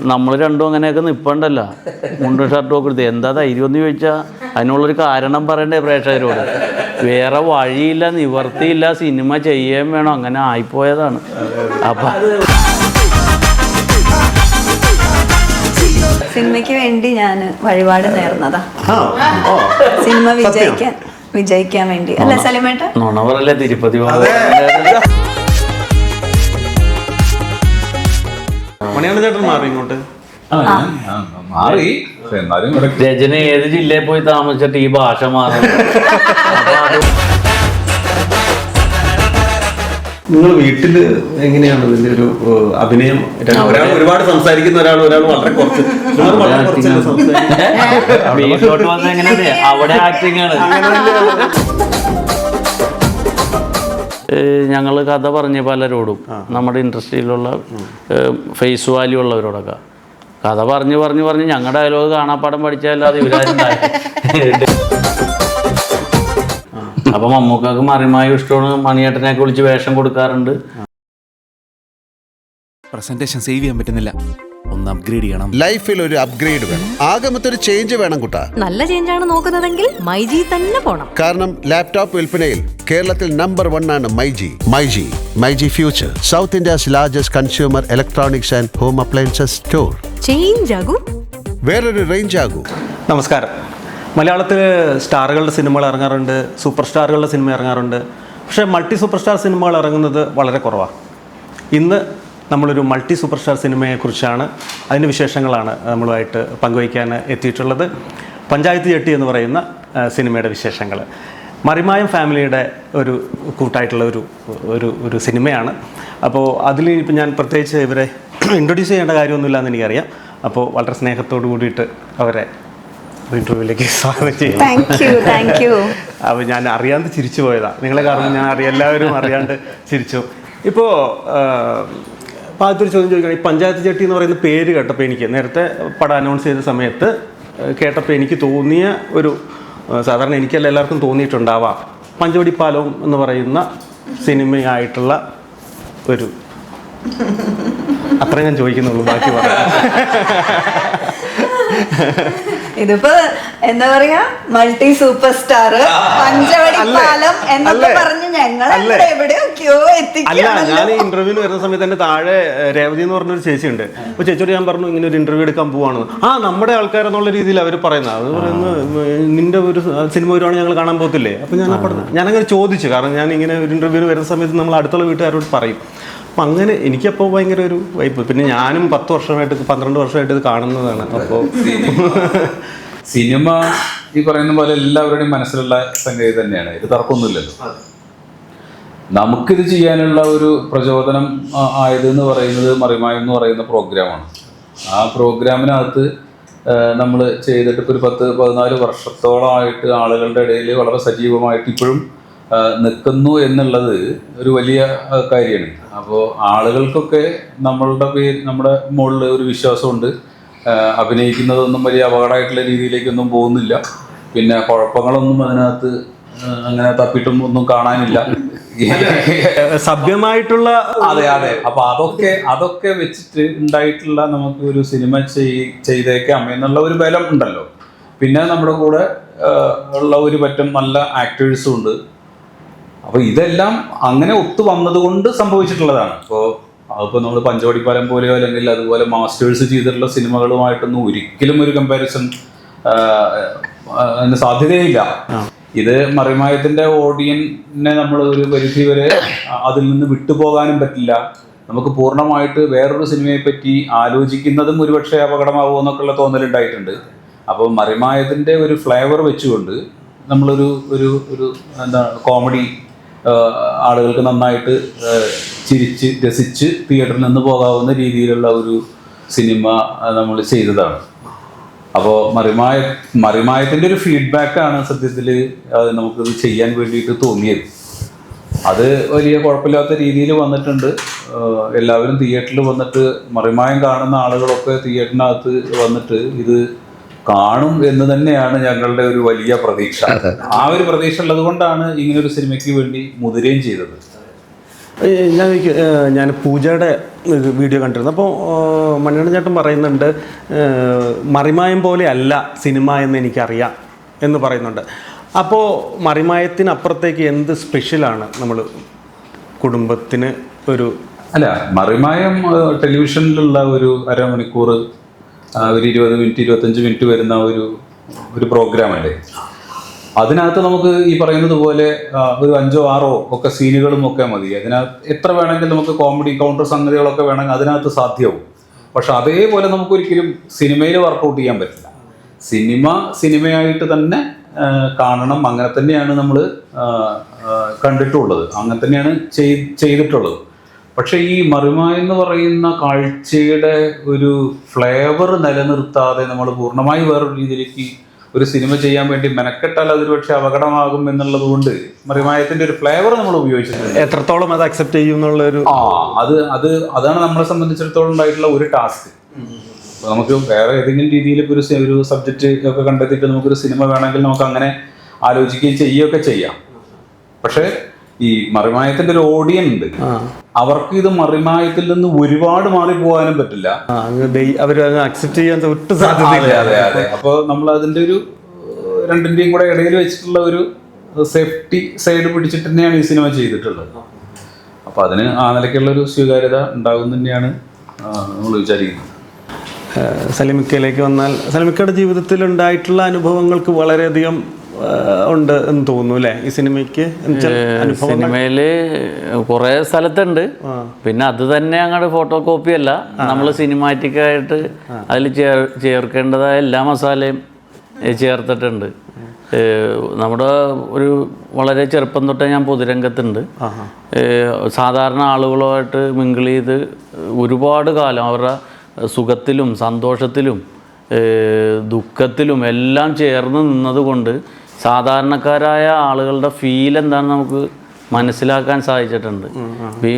നമ്മൾ രണ്ടും അങ്ങനെയൊക്കെ നിൽപ്പണ്ടല്ല മുണ്ടും ഷർട്ടും ഒക്കെ എടുത്ത് എന്താ ധൈര്യം എന്ന് ചോദിച്ചാൽ അതിനുള്ളൊരു കാരണം പറയണ്ടേ പ്രേക്ഷകരോട്? വേറെ വഴിയില്ല നിവർത്തിയില്ല സിനിമ ചെയ്യുകയും വേണം. അങ്ങനെ ആയിപ്പോയതാണ്. അപ്പം സിനിമയ്ക്ക് വേണ്ടി ഞാൻ വഴിപാട് നേർന്നതാ. സിനിമ വിജയിക്കാൻ വിജയിക്കാൻ വേണ്ടി. അല്ലേ സലിമേട്ട? നുണ പറയല്ലേ തിരുപ്പതി ബാബു. ചേട്ടൻ മാറി ഇങ്ങോട്ട്? മാറി. എന്നാലും രചന ഏത് ജില്ലയിൽ പോയി താമസിച്ചിട്ട് ഈ ഭാഷ മാറും? നിങ്ങൾ വീട്ടിൽ എങ്ങനെയാണ് ഇതിന്റെ ഒരു അഭിനയം? ഒരാൾ ഒരുപാട് സംസാരിക്കുന്ന ഒരാൾ ഒരാൾ വളരെ കുറച്ച്. വളരെ അവിടെ ആക്ടിങ് ആണ്. ഞങ്ങൾ കഥ പറഞ്ഞ് പലരോടും നമ്മുടെ ഇൻഡസ്ട്രിയിലുള്ള ഫേസ് വാല്യൂ ഉള്ളവരോടൊക്കെ. കഥ പറഞ്ഞ് പറഞ്ഞ് പറഞ്ഞ് ഞങ്ങളുടെ ഡയലോഗ് കാണാപ്പാടം പഠിച്ചാലല്ലാതെ ഇവരാരുണ്ടായി അപ്പൊ മമ്മൂക്കാക്ക് മറിമായും ഇഷ്ടമാണ് മണിയേട്ടനെയൊക്കെ വിളിച്ച് വേഷം കൊടുക്കാറുണ്ട്. പ്രസന്റേഷൻ സേവ് ചെയ്യാൻ പറ്റുന്നില്ല. ഒന്ന് അപ്ഗ്രേഡ് ചെയ്യണം. ലൈഫിൽ ഒരു അപ്ഗ്രേഡ് വേണം. ആകമത്തെ ഒരു ചേഞ്ച് വേണം കുട്ടാ. നല്ല ചേഞ്ച് ആണ് നോക്കുന്നതെങ്കിൽ മൈജി തന്നെ പോണം. കാരണം ലാപ്ടോപ്പ് വിൽപ്പനയിൽ കേരളത്തിൽ നമ്പർ വൺ ആണ് myG. MyG myG future south India's largest consumer electronics and home appliances store change ആകും. വേറൊരു റേഞ്ച് ആകൂ. നമസ്കാരം. മലയാളത്തിൽ സ്റ്റാറുകളുടെ സിനിമകൾ ഇറങ്ങാറുണ്ട് സൂപ്പർ സ്റ്റാറുകളുടെ സിനിമ ഇറങ്ങാറുണ്ട്. പക്ഷേ മൾട്ടി സൂപ്പർ സ്റ്റാർ സിനിമകൾ ഇറങ്ങുന്നത് വളരെ കുറവാണ് ഇന്ന് നമ്മളൊരു മൾട്ടി സൂപ്പർ സ്റ്റാർ സിനിമയെക്കുറിച്ചാണ് അതിന്റെ വിശേഷങ്ങളാണ് നമ്മളുമായിട്ട് പങ്കുവയ്ക്കാൻ എത്തിയിട്ടുള്ളത്. പഞ്ചായത്ത് ജെട്ടി എന്ന് പറയുന്ന സിനിമയുടെ വിശേഷങ്ങൾ. മറിമായം ഫാമിലിയുടെ ഒരു കൂട്ടായിട്ടുള്ള ഒരു ഒരു ഒരു സിനിമയാണ്. അപ്പോൾ അതിൽ ഇപ്പം ഞാൻ പ്രത്യേകിച്ച് ഇവരെ ഇൻട്രൊഡ്യൂസ് ചെയ്യേണ്ട കാര്യമൊന്നുമില്ല എന്ന് എനിക്കറിയാം. അപ്പോൾ വളരെ സ്നേഹത്തോടു കൂടിയിട്ട് അവരെ ഇന്റർവ്യൂവിലേക്ക് സ്വാഗതം ചെയ്യും അപ്പോൾ ഞാൻ അറിയാണ്ട് ചിരിച്ചു പോയതാണ് നിങ്ങളെ കാരണം ഞാൻ അറിയാം എല്ലാവരും അറിയാണ്ട് ചിരിച്ചു. ഇപ്പോൾ ആദ്യത്തെ ഒരു ചോദ്യം ചോദിക്കണം ഈ പഞ്ചായത്ത് ചട്ടി എന്ന് പറയുന്ന പേര് കേട്ടപ്പോൾ എനിക്ക് നേരത്തെ പടം അനൗൺസ് ചെയ്ത സമയത്ത് കേട്ടപ്പോൾ എനിക്ക് തോന്നിയ ഒരു സാധാരണ എനിക്കല്ല എല്ലാവർക്കും തോന്നിയിട്ടുണ്ടാവാം. പഞ്ചവടിപ്പാലവും എന്ന് പറയുന്ന സിനിമയായിട്ടുള്ള ഒരു അത്രയും ഞാൻ ചോദിക്കുന്നുള്ളൂ ബാക്കി പറയാം. ഇതിപ്പോ എന്താ പറയാ? Multi super star Panchavadi? Palam എന്നൊക്കെ? പറഞ്ഞ് ഞങ്ങൾ അല്ലേ? എവിടെയൊക്കെയോ അല്ല ഞാൻ ഇന്റർവ്യൂവിന് വരുന്ന സമയത്ത് എന്റെ താഴെ രേവതി എന്ന് പറഞ്ഞൊരു ചേച്ചിയുണ്ട്. അപ്പൊ ചേച്ചിയോട് ഞാൻ പറഞ്ഞു ഇങ്ങനെ ഒരു ഇന്റർവ്യൂ എടുക്കാൻ പോവാണെന്ന് ആ നമ്മുടെ ആൾക്കാരെന്നുള്ള രീതിയിൽ അവർ പറയുന്നത്. അത് പറയുന്നത് നിന്റെ ഒരു സിനിമ വരുവാണെങ്കിൽ ഞങ്ങൾ കാണാൻ പോകത്തില്ലേ? അപ്പൊ ഞാൻ അപ്പോൾ ഞാനങ്ങനെ ചോദിച്ചു. കാരണം ഞാൻ ഇങ്ങനെ ഒരു ഇന്റർവ്യൂവിന് വരുന്ന സമയത്ത് നമ്മൾ അടുത്തുള്ള വീട്ടുകാരോട് പറയും. അപ്പൊ അങ്ങനെ എനിക്കപ്പോൾ ഭയങ്കര ഒരു വൈപ്പ് പിന്നെ ഞാനും പത്ത് വർഷമായിട്ട് പന്ത്രണ്ട് വർഷമായിട്ട് ഇത് കാണുന്നതാണ്. അപ്പോൾ സിനിമ. ഈ പറയുന്ന പോലെ എല്ലാവരുടെയും മനസ്സിലുള്ള സംഗതി തന്നെയാണ്. ഇത് തർക്കമൊന്നുമില്ലല്ലോ. നമുക്കിത് ചെയ്യാനുള്ള ഒരു പ്രചോദനം ആയത് ആയതെന്ന് പറയുന്നത് മറിമായം എന്ന് പറയുന്ന പ്രോഗ്രാമാണ്. ആ പ്രോഗ്രാമിനകത്ത് നമ്മൾ ചെയ്തിട്ട് ഇപ്പോൾ ഒരു പത്ത് പതിനാല് വർഷത്തോളമായിട്ട് ആളുകളുടെ ഇടയിൽ വളരെ സജീവമായിട്ട് ഇപ്പോഴും നിൽക്കുന്നു എന്നുള്ളത് ഒരു വലിയ കാര്യമാണ്. അപ്പോൾ ആളുകൾക്കൊക്കെ നമ്മളുടെ പേര് നമ്മുടെ മുകളിൽ ഒരു വിശ്വാസമുണ്ട്. അഭിനയിക്കുന്നതൊന്നും വലിയ അപകടമായിട്ടുള്ള രീതിയിലേക്കൊന്നും പോകുന്നില്ല. പിന്നെ കുഴപ്പങ്ങളൊന്നും അതിനകത്ത് അങ്ങനെ തപ്പിട്ടും ഒന്നും കാണാനില്ല. സഭ്യമായിട്ടുള്ള അതെ അതെ. അപ്പൊ അതൊക്കെ അതൊക്കെ വെച്ചിട്ട് ഉണ്ടായിട്ടുള്ള നമുക്ക് ഒരു സിനിമ ചെയ്- ചെയ്തേക്കാം എന്നുള്ള ഒരു ബലം ഉണ്ടല്ലോ. പിന്നെ നമ്മുടെ കൂടെ ഉള്ള ഒരു പറ്റം നല്ല ആക്ടേഴ്സും ഉണ്ട്. അപ്പൊ ഇതെല്ലാം അങ്ങനെ ഒത്തു വന്നതുകൊണ്ട് സംഭവിച്ചിട്ടുള്ളതാണ്. ഇപ്പോൾ അതിപ്പോൾ നമ്മൾ പഞ്ചവടിപ്പാലം പോലെയോ അല്ലെങ്കിൽ അതുപോലെ മാസ്റ്റേഴ്സ് ചെയ്തിട്ടുള്ള സിനിമകളുമായിട്ടൊന്നും ഒരിക്കലും ഒരു കമ്പാരിസൺ സാധ്യതയില്ല. ഇത് മറിമായത്തിന്റെ ഓഡിയൻസിനെ നമ്മൾ ഒരു പരിധി വരെ അതിൽ നിന്ന് വിട്ടുപോകാനും പറ്റില്ല. നമുക്ക് പൂർണമായിട്ട് വേറൊരു സിനിമയെ പറ്റി ആലോചിക്കുന്നതും ഒരുപക്ഷെ അപകടമാവുമോ എന്നൊക്കെയുള്ള തോന്നലുണ്ടായിട്ടുണ്ട്. അപ്പോൾ മറിമായത്തിന്റെ ഒരു ഫ്ലേവർ വെച്ചുകൊണ്ട് നമ്മളൊരു ഒരു ഒരു എന്താ കോമഡി ആളുകൾക്ക് നന്നായിട്ട് ചിരിച്ച് രസിച്ച് തിയേറ്ററിൽ നിന്ന് പോകാവുന്ന രീതിയിലുള്ള ഒരു സിനിമ നമ്മൾ ചെയ്തതാണ്. അപ്പോൾ മറിമായ മറിമായത്തിന്റെ ഒരു ഫീഡ്ബാക്കാണ് സത്യത്തിൽ നമുക്കിത് ചെയ്യാൻ വേണ്ടിയിട്ട് തോന്നിയത്. അത് വലിയ കുഴപ്പമില്ലാത്ത രീതിയിൽ വന്നിട്ടുണ്ട്. എല്ലാവരും തിയേറ്ററിൽ വന്നിട്ട് മറിമായം കാണുന്ന ആളുകളൊക്കെ തിയേറ്ററിനകത്ത് വന്നിട്ട് ഇത് കാണും എന്ന് തന്നെയാണ് ഞങ്ങളുടെ ഒരു വലിയ പ്രതീക്ഷ. ആ ഒരു പ്രതീക്ഷ ഉള്ളത് കൊണ്ടാണ് ഇങ്ങനെ ഒരു സിനിമയ്ക്ക് വേണ്ടി മുതിരുകയും ചെയ്തത്. ഞാൻ ഞാൻ പൂജയുടെ വീഡിയോ കണ്ടിരുന്നു. അപ്പോൾ മണിയണ്ണ ചേട്ടൻ പറയുന്നുണ്ട് മറിമായം പോലെ അല്ല സിനിമ എന്ന് എനിക്കറിയാം എന്ന് പറയുന്നുണ്ട്. അപ്പോൾ മറിമായത്തിനപ്പുറത്തേക്ക് എന്ത് സ്പെഷ്യലാണ് നമ്മൾ കുടുംബത്തിന് ഒരു അല്ല മറിമായം ടെലിവിഷനിലുള്ള ഒരു അരമണിക്കൂർ ഒരു ഇരുപത് മിനിറ്റ് ഇരുപത്തഞ്ച് മിനിറ്റ് വരുന്ന ഒരു ഒരു പ്രോഗ്രാം അല്ലേ? അതിനകത്ത് നമുക്ക് ഈ പറയുന്നത് പോലെ ഒരു അഞ്ചോ ആറോ ഒക്കെ സീനുകളും ഒക്കെ മതി. അതിനകത്ത് എത്ര വേണമെങ്കിൽ നമുക്ക് കോമഡി കൗണ്ടർ സംഗതികളൊക്കെ വേണമെങ്കിൽ അതിനകത്ത് സാധ്യമാവും പക്ഷെ അതേപോലെ നമുക്ക് ഒരിക്കലും സിനിമയിൽ വർക്കൗട്ട് ചെയ്യാൻ പറ്റില്ല. സിനിമ സിനിമയായിട്ട് തന്നെ കാണണം. അങ്ങനെ തന്നെയാണ് നമ്മൾ കണ്ടിട്ടുള്ളത്. അങ്ങനെ തന്നെയാണ് ചെയ്- ചെയ്തിട്ടുള്ളത്. പക്ഷെ ഈ മറിമ എന്ന് പറയുന്ന കാഴ്ചയുടെ ഒരു ഫ്ലേവർ നിലനിർത്താതെ നമ്മൾ പൂർണമായി വേറൊരു രീതിയിലേക്ക് ഒരു സിനിമ ചെയ്യാൻ വേണ്ടി മെനക്കെട്ടാൽ അതൊരു പക്ഷേ അപകടമാകും എന്നുള്ളത് കൊണ്ട് മറിമായത്തിന്റെ ഒരു ഫ്ലേവർ നമ്മൾ ഉപയോഗിച്ചിട്ടുണ്ട്. എത്രത്തോളം അത് അക്സെപ്റ്റ് ചെയ്യും എന്നുള്ളൊരു ആ അത് അത് അതാണ് നമ്മളെ സംബന്ധിച്ചിടത്തോളം ഉണ്ടായിട്ടുള്ള ഒരു ടാസ്ക് നമുക്ക് വേറെ ഏതെങ്കിലും രീതിയിൽ ഒരു ഒരു സബ്ജക്റ്റ് ഒക്കെ കണ്ടെത്തിയിട്ട് നമുക്കൊരു സിനിമ വേണമെങ്കിൽ നമുക്ക് അങ്ങനെ ആലോചിക്കുകയും ചെയ്യുകയൊക്കെ ചെയ്യാം. പക്ഷേ ഈ മറിമായത്തിന്റെ ഒരു ഓഡിയൻ ഉണ്ട്. അവർക്ക് ഇത് മറിമായത്തിൽ നിന്ന് ഒരുപാട് മാറി പോകാനും പറ്റില്ല. ആ, അവർ അക്സെപ്റ്റ് ചെയ്യാൻ ഒട്ടും സാധ്യതയില്ല. അതെ അതെ അപ്പോൾ നമ്മൾ അതിന്റെ ഒരു രണ്ടിന്റെയും കൂടെ ഇടയിൽ വെച്ചിട്ടുള്ള ഒരു സേഫ്റ്റി സൈഡ് പിടിച്ചിട്ട് തന്നെയാണ് ഈ സിനിമ ചെയ്തിട്ടുള്ളത്. അപ്പൊ അതിന് ആ നിലയ്ക്കുള്ള ഒരു സ്വീകാര്യത ഉണ്ടാകും തന്നെയാണ് നമ്മൾ വിചാരിക്കുന്നത്. സലിമിക്കയിലേക്ക് വന്നാൽ സലിമിക്കയുടെ ജീവിതത്തിൽ ഉണ്ടായിട്ടുള്ള അനുഭവങ്ങൾക്ക് വളരെയധികം ഉണ്ട് എന്ന് തോന്നുന്നു അല്ലേ? ഈ സിനിമയ്ക്ക് സിനിമയിൽ കുറെ സ്ഥലത്തുണ്ട്. പിന്നെ അത് തന്നെ അങ്ങോട്ട് ഫോട്ടോ കോപ്പി അല്ല നമ്മൾ സിനിമാറ്റിക് ആയിട്ട് അതിൽ ചേർ ചേർക്കേണ്ടതായ എല്ലാ മസാലയും ചേർത്തിട്ടുണ്ട്. നമ്മുടെ ഒരു വളരെ ചെറുപ്പം തൊട്ടേ ഞാൻ പൊതുരംഗത്തുണ്ട്. സാധാരണ ആളുകളുമായിട്ട് മിങ്കിൾ ചെയ്ത് ഒരുപാട് കാലം അവരുടെ സുഖത്തിലും സന്തോഷത്തിലും ദുഃഖത്തിലും എല്ലാം ചേർന്ന് നിന്നതുകൊണ്ട് സാധാരണക്കാരായ ആളുകളുടെ ഫീൽ എന്താണെന്ന് നമുക്ക് മനസ്സിലാക്കാൻ സാധിച്ചിട്ടുണ്ട്. ഈ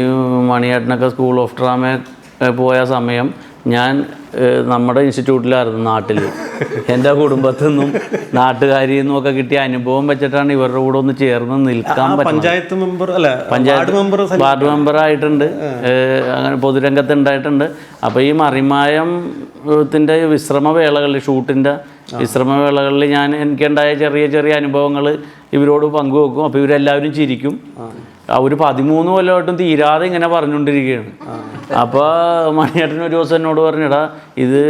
മണിയേട്ടനൊക്കെ സ്കൂൾ ഓഫ് ഡ്രാമ പോയ സമയം ഞാൻ നമ്മുടെ ഇൻസ്റ്റിറ്റ്യൂട്ടിലായിരുന്നു നാട്ടിൽ എന്റെ കുടുംബത്തിൽ നിന്നും നാട്ടുകാരിൽ നിന്നും ഒക്കെ കിട്ടിയ അനുഭവം വെച്ചിട്ടാണ് ഇവരുടെ കൂടെ ഒന്ന് ചേർന്ന് നിൽക്കാൻ പഞ്ചായത്ത് മെമ്പർ അല്ല ward panchayat member ward member ആയിട്ടുണ്ട്. അങ്ങനെ പൊതുരംഗത്ത് ഉണ്ടായിട്ടുണ്ട്. അപ്പോൾ ഈ മറിമായത്തിന്റെ വിശ്രമവേളകളിൽ ഷൂട്ടിന്റെ വിശ്രമവേളകളിൽ ഞാൻ എനിക്കുണ്ടായ ചെറിയ ചെറിയ അനുഭവങ്ങൾ ഇവരോട് പങ്കുവെക്കും. അപ്പോൾ ഇവരെല്ലാവരും ചിരിക്കും. ഒരു പതിമൂന്ന് കൊല്ലമായിട്ടും തീരാതെ ഇങ്ങനെ പറഞ്ഞുകൊണ്ടിരിക്കുകയാണ്. അപ്പോൾ മണിയേട്ടൻ ഒരു ദിവസം എന്നോട് പറഞ്ഞിടാ ഇത്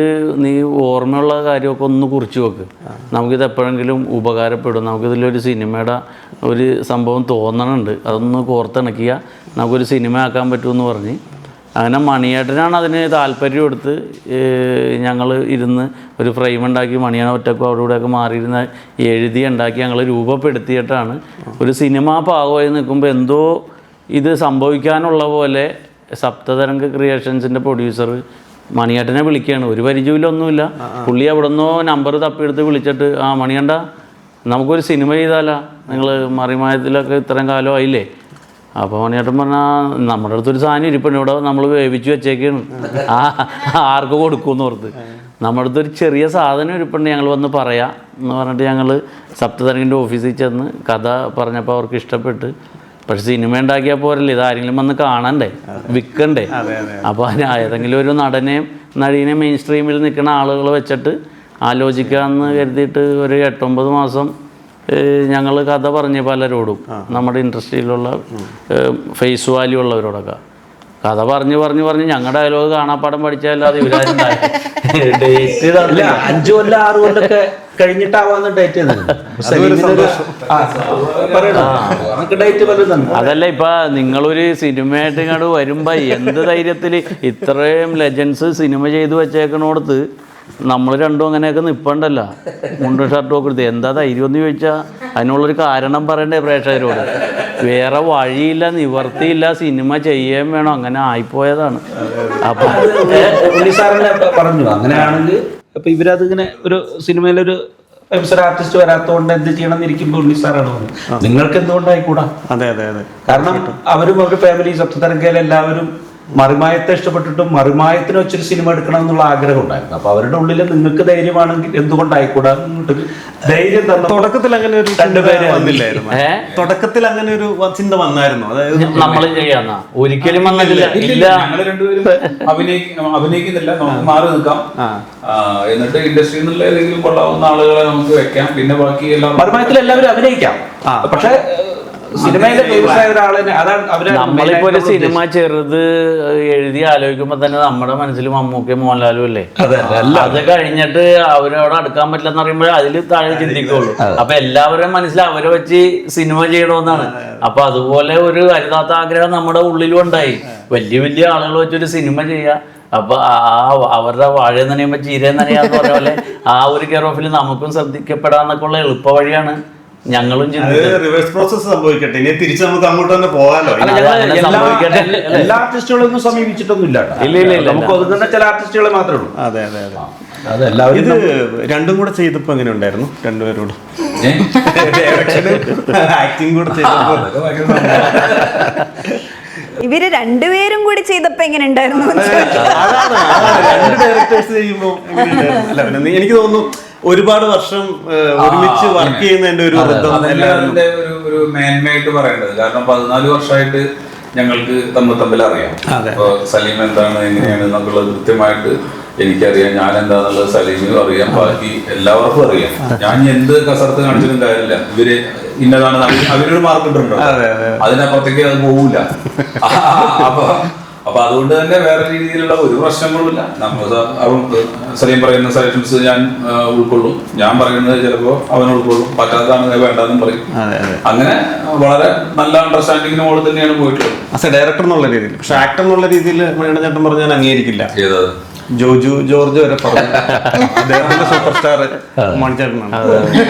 നീ ഓർമ്മയുള്ള കാര്യമൊക്കെ ഒന്ന് കുറിച്ച് വെക്ക്. നമുക്കിത് എപ്പോഴെങ്കിലും ഉപകാരപ്പെടും. നമുക്കിതിലൊരു സിനിമയുടെ ഒരു സംഭവം തോന്നണുണ്ട്. അതൊന്ന് കോർത്തിണക്കിയാൽ നമുക്കൊരു സിനിമ ആക്കാൻ പറ്റുമെന്ന് പറഞ്ഞ് അങ്ങനെ മണിയേട്ടനാണ് അതിന് താല്പര്യം എടുത്ത് ഞങ്ങൾ ഇരുന്ന് ഒരു ഫ്രെയിം ഉണ്ടാക്കി മണിയാണ് ഒറ്റക്കും അവിടെ ഇവിടെയൊക്കെ മാറിയിരുന്ന് എഴുതി ഉണ്ടാക്കി ഞങ്ങൾ രൂപപ്പെടുത്തിയിട്ടാണ്. ഒരു സിനിമ പാകമായി നിൽക്കുമ്പോൾ എന്തോ ഇത് സംഭവിക്കാനുള്ള പോലെ സപ്തതരംഗ ക്രിയേഷൻസിന്റെ പ്രൊഡ്യൂസർ മണിയേട്ടനെ വിളിക്കുകയാണ്. ഒരു പരിചയമില്ലൊന്നുമില്ല. പുള്ളി അവിടെ നിന്നോ നമ്പർ തപ്പിയെടുത്ത് വിളിച്ചിട്ട് ആ മണിയണ്ട നമുക്കൊരു സിനിമ ചെയ്താലാ. നിങ്ങൾ മറിമായത്തിലൊക്കെ ഇത്രയും കാലം ആയില്ലേ? അപ്പോൾ മണിയേട്ടൻ പറഞ്ഞാൽ നമ്മുടെ അടുത്തൊരു സാധനം ഇരിപ്പുണ്ട്. ഇവിടെ നമ്മൾ വേവിച്ച് വെച്ചേക്കാണ്. ആ ആർക്ക് കൊടുക്കുമെന്ന് ഓർത്ത്. നമ്മുടെ അടുത്തൊരു ചെറിയ സാധനം ഇരിപ്പുണ്ട്. ഞങ്ങൾ വന്ന് പറയാം. എന്ന് പറഞ്ഞിട്ട് ഞങ്ങൾ സപ്തതരംഗിന്റെ ഓഫീസിൽ ചെന്ന് കഥ പറഞ്ഞപ്പോൾ അവർക്ക് ഇഷ്ടപ്പെട്ട്. പക്ഷെ സിനിമ ഉണ്ടാക്കിയാൽ പോരല്ലേ? ഇത് ആരെങ്കിലും വന്ന് കാണണ്ടേ? വിൽക്കണ്ടേ അപ്പോൾ ഏതെങ്കിലും ഒരു നടനെയും നടീനെയും മെയിൻ സ്ട്രീമിൽ നിൽക്കുന്ന ആളുകൾ വെച്ചിട്ട് ആലോചിക്കാമെന്ന് കരുതിയിട്ട് ഒരു എട്ടൊമ്പത് മാസം ഞങ്ങൾ കഥ പറഞ്ഞ് പലരോടും നമ്മുടെ ഇൻഡസ്ട്രിയിലുള്ള ഫേസ് വാല്യൂ ഉള്ളവരോടൊക്കെ. കഥ പറഞ്ഞ് പറഞ്ഞ് പറഞ്ഞ് ഞങ്ങളുടെ ഡയലോഗ് കാണാപ്പാടം പഠിച്ചല്ലാതെ ഇവരാരും ഡേറ്റ് അല്ല അഞ്ചു കൊല്ലം ആറു കൊല്ലൊക്കെ കഴിഞ്ഞിട്ടാവാന്ന് ഡേറ്റ് നമുക്ക് ഡേറ്റ് വലുതാണ് അതല്ല ഇപ്പൊ നിങ്ങളൊരു സിനിമയായിട്ട് ഇങ്ങോട്ട് വരുമ്പോ എന്ത് ധൈര്യത്തിൽ ഇത്രയും ലെജൻസ് സിനിമ ചെയ്തു വെച്ചേക്കണോടത്ത് നമ്മൾ രണ്ടും അങ്ങനെയൊക്കെ നിൽപ്പണ്ടല്ല മുണ്ടും ഷർട്ടും ഒക്കെ എടുത്ത് എന്താ ധൈര്യം എന്ന് ചോദിച്ചാൽ അതിനുള്ളൊരു കാരണം പറയണ്ടേ പ്രേക്ഷകരോട്? വേറെ വഴിയില്ല നിവർത്തിയില്ല സിനിമ ചെയ്യുകയും വേണം. അങ്ങനെ ആയിപ്പോയതാണ്. അപ്പൊ ഉണ്ണി സാറിനെ പറഞ്ഞു. അങ്ങനെയാണെങ്കിൽ അപ്പൊ ഇവരത് ഇങ്ങനെ ഒരു സിനിമയിലൊരു വെബ്സൈറ്റ് ആർട്ടിസ്റ്റ് വരാത്തതുകൊണ്ട് എന്ത് ചെയ്യണം എന്നിരിക്കുമ്പോൾ ഉണ്ണി സാറാണ് പറഞ്ഞത് നിങ്ങൾക്ക് എന്തുകൊണ്ടായിക്കൂടാ അതെ അതെ അതെ. കാരണം അവരും അവരുടെ ഫാമിലി സപ്തരംഗയിൽ എല്ലാവരും മറിമായത്തെ ഇഷ്ടപ്പെട്ടിട്ടും മറിമായത്തിന് വെച്ചൊരു സിനിമ എടുക്കണം എന്നുള്ള ആഗ്രഹം ഉണ്ടായിരുന്നു. അപ്പൊ അവരുടെ ഉള്ളിൽ നിങ്ങൾക്ക് ധൈര്യമാണെങ്കിൽ എന്തുകൊണ്ടായിക്കൂടാ? ധൈര്യം തന്ന തുടക്കത്തിൽ അങ്ങനെ ഒരു രണ്ടുപേരെ വന്നില്ലായിരുന്നു. തുടക്കത്തിൽ അങ്ങനെ ഒരു ചിന്ത വന്നായിരുന്നു. അതായത് നമ്മൾ ചെയ്യാന്ന? ഒരിക്കലും വന്നില്ല ഇല്ല ഞങ്ങൾ രണ്ടുപേരും അഭിനയിക്ക അഭിനയിക്കുന്നില്ല. നമുക്ക് മാറി നിൽക്കാം. എന്നിട്ട് ഇൻഡസ്ട്രിയിൽ നിന്നുള്ള ഏതെങ്കിലും കൊള്ളാവുന്ന ആളുകളെ നമുക്ക് വെക്കാം. പിന്നെ ബാക്കി എല്ലാം മറിമായത്തിൽ എല്ലാവരും അഭിനയിക്കാം. പക്ഷെ സിനിമയിലെ ഫേമസ് ആയ ഒരാളെ അതാണ് അവരെ നമ്മളിപ്പോ ഒരു സിനിമ ചെറുത് എഴുതി ആലോചിക്കുമ്പോ തന്നെ നമ്മുടെ മനസ്സിൽ മമ്മൂക്കയും മോഹൻലാലും അല്ലേ? അതെ, കഴിഞ്ഞിട്ട് അവരോട് അടുക്കാൻ പറ്റില്ലെന്ന് പറയുമ്പോൾ അതിൽ താഴെ ചിന്തിക്കുള്ളൂ. അപ്പൊ എല്ലാവരും മനസ്സിൽ അവരെ വെച്ച് സിനിമ ചെയ്യണമെന്നാണ്. അപ്പൊ അതുപോലെ ഒരു അരുതാത്ത ആഗ്രഹം നമ്മുടെ ഉള്ളിലും ഉണ്ടായി. വലിയ വലിയ ആളുകൾ വെച്ചൊരു സിനിമ ചെയ്യുക അപ്പൊ ആ ആ- അവരുടെ വാഴ നനയുമ്പോ ചീര നനയാന്ന് പറഞ്ഞ പോലെ ആ ഒരു കെയർ ഓഫിൽ നമുക്കും ശ്രദ്ധിക്കപ്പെടാന്നൊക്കെ ഉള്ള എളുപ്പ വഴിയാണ് ഞങ്ങളും റിവേഴ്സ് പ്രോസസ് സംഭവിക്കട്ടെ. ഇനി തിരിച്ച് നമുക്ക് അങ്ങോട്ട് തന്നെ അത് എല്ലാ- ആർട്ടിസ്റ്റുകളൊന്നും സമീപിച്ചിട്ടൊന്നും ഇല്ല ഇല്ല. നമുക്ക് ഒതുങ്ങുന്ന ചില ആർട്ടിസ്റ്റുകളെ മാത്രമേ ഉള്ളൂ. അതെ അതെ അതെ. അത് എല്ലാവരും ഇത് രണ്ടും കൂടെ ചെയ്തപ്പോ എങ്ങനെ ഉണ്ടായിരുന്നു? രണ്ടുപേരോട്? ആക്ടിങ് കൂടെ ചെയ്തപ്പോ. ഇവർ രണ്ടുപേരും കൂടി ചെയ്തപ്പോ എങ്ങനെ ഉണ്ടായിരുന്നു? എനിക്ക് തോന്നുന്നു ഒരുപാട് വർഷം ഒരുമിച്ച് വർക്ക് ചെയ്യുന്നതിന്റെ ഒരു ബന്ധം ഒരു ഒരു മേന്മയായിട്ട് പറയേണ്ടത്. കാരണം പതിനാല് വർഷമായിട്ട് ഞങ്ങൾക്ക് തമ്മിൽ തമ്മിൽ അറിയാം. അപ്പോൾ അപ്പൊ സലീം എന്താണ് എങ്ങനെയാണ് എന്നുള്ളത് കൃത്യമായിട്ട് എനിക്കറിയാം. ഞാൻ എന്താണെന്നുള്ളത് സലീമിനും അറിയാം. ബാക്കി എല്ലാവർക്കും അറിയാം. ഞാൻ എന്ത് കസർത്ത് കാണിച്ചിട്ടും കാര്യമില്ല. ഇവർ ഇന്നതാണ് അവർ അവരൊരു മാർക്കിട്ടുണ്ടോ. അതിനപ്പുറത്തേക്ക് അത് പോവില്ല അപ്പൊ അപ്പൊ അതുകൊണ്ട് തന്നെ വേറെ രീതിയിലുള്ള ഒരു പ്രശ്നങ്ങളുമില്ല നമ്മൾ അവൻ സലീം പറയുന്ന സജഷൻസ് ഞാൻ ഉൾക്കൊള്ളും. ഞാൻ പറയുന്നത് ചിലപ്പോ അവൻ ഉൾക്കൊള്ളും. പറ്റാത്തതാണ് വേണ്ടെന്നും പറയും. അങ്ങനെ വളരെ നല്ല അണ്ടർസ്റ്റാൻഡിങ്ങിന് മുകളിൽ തന്നെയാണ് പോയിട്ടുള്ളത്. ആസ് എ ഡയറക്ടർ എന്നുള്ള രീതിയിൽ. പക്ഷെ ആക്ടർ എന്നുള്ള രീതിയിൽ മണിയുടെ ചേട്ടൻ പറഞ്ഞാൽ അംഗീകരിക്കില്ല. ചെയ്തത് ജോജു ജോർജ് വരെ പറഞ്ഞു. അദ്ദേഹത്തിന്റെ സൂപ്പർ സ്റ്റാർ മണിച്ചേട്ടനാണ്.